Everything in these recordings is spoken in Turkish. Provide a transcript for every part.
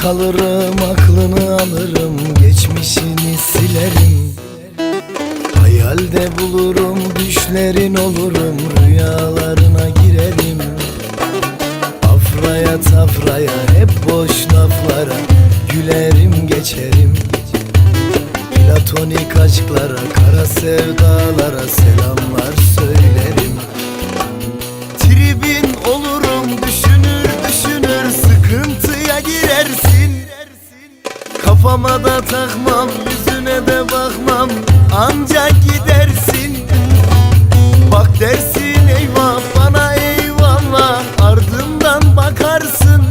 alırım aklını alırım Geçmişini silerim. Hayalde bulurum düşlerin olurum Rüyalarına girerim. Afraya tafraya hep boş laflara Gülerim geçerim. Platonik aşklara Kara sevdalara selamlar söylerim Kafama da takmam yüzüne de bakmam. Ancak gidersin. Bak dersin eyvah bana eyvallah. Ardımdan bakarsın.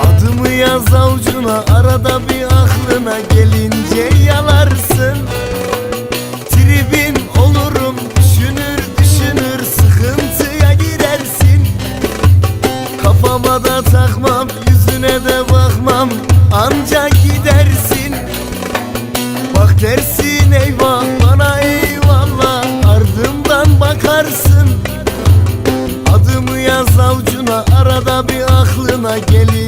Adımı yaz avucuna arada bir aklına gelince yalarsın. Tribin olurum düşünür düşünür sıkıntıya girersin. Kafama da takmam yüzüne de bakmam. Ancak Bak dersin eyvah bana eyvallah. Ardımdan bakarsın. Adımı yaz avucuna arada bir aklına gelince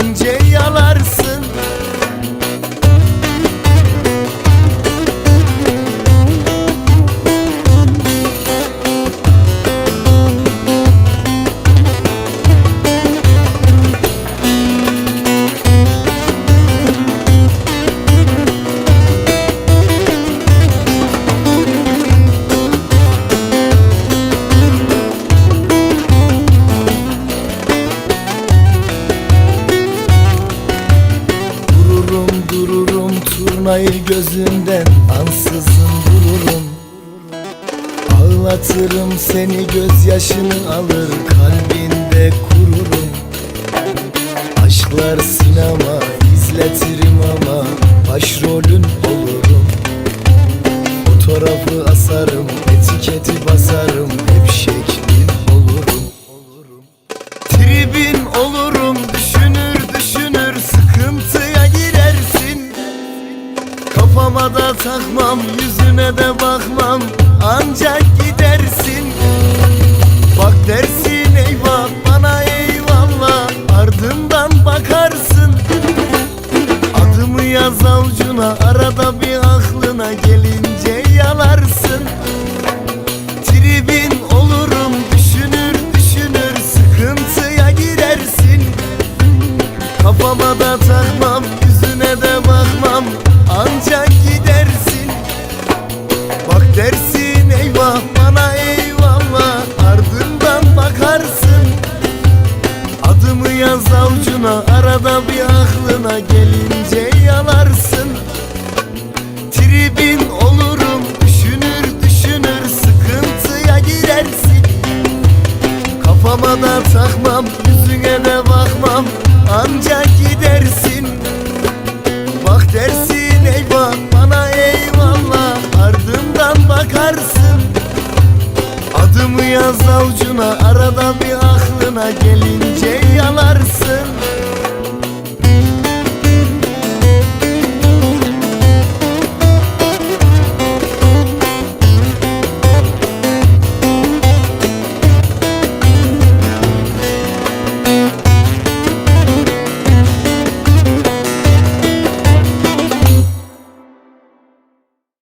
turnayı gözünden Ansızın vururum Ağlatırım seni gözyaşını alır Kalbinde kururum. Aşklar sinema izletirim ama Başrolün olurum. Fotoğrafı asarım etiketi basarım Hep şeklin takmam yüzüne de bakmam ancak gidersin. Bak dersin eyvah bana eyvallah. Ardından bakarsın. Adımı yaz avucuna arada bir aklına gelince yalarsın Kafama da takmam Yüzüne de bakmam. Ancak gidersin.